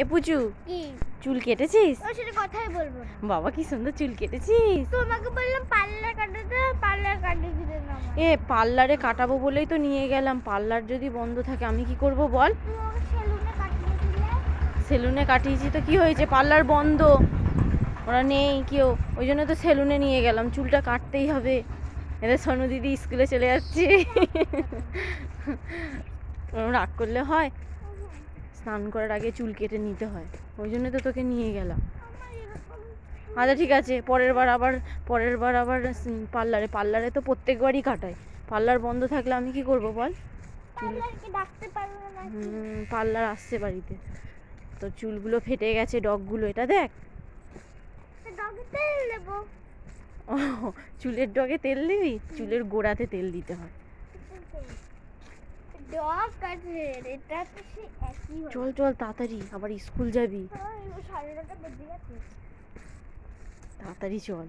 এ পুচু কি? চুল কেটেছিস? ওর সাথে কথাই বলব না। বাবা কি সুন্দর চুল কেটেছিস। তোমাকে বললাম পার্লার কাটাতে পার্লার কাটিয়ে দিলে না এ পার্লারে কাটাবো বলেই তো নিয়ে গেলাম। পার্লার যদি বন্ধ থাকে আমি কি করব বল? সেলুনে কাটিয়ে দিলে। সেলুনে কাটিয়েছি তো কি হয়েছে? পার্লার বন্ধ। ওরা নেই কেউ। ওই জন্য তো সেলুনে নিয়ে গেলাম। চুলটা কাটতেই হবে। এদের সোনু দিদি স্কুলে চলে যাচ্ছে। ওরম রাগ করলে হয়। স্নান করার আগে চুল কেটে নিতে হয়। ওই জন্য তো তোকে নিয়ে গেলাম। আচ্ছা ঠিক আছে। পরের বার আবার পরের বার আবার পার্লারে পার্লারে তো প্রত্যেকবারই কাটায় পার্লার বন্ধ থাকলে আমি কি করব বল? পার্লার আসছে বাড়িতে। তো চুলগুলো ফেটে গেছে ডগগুলো এটা দেখ। ডগে তেল ও চুলের ডগে তেল দিবি চুলের গোড়াতে তেল দিতে হয়। ডগ আছে এটা তো সে একই চল চল তাড়াতাড়ি আবার স্কুল যাবি। সাড়ে নটা বেজে গেছে তাড়াতাড়ি চল।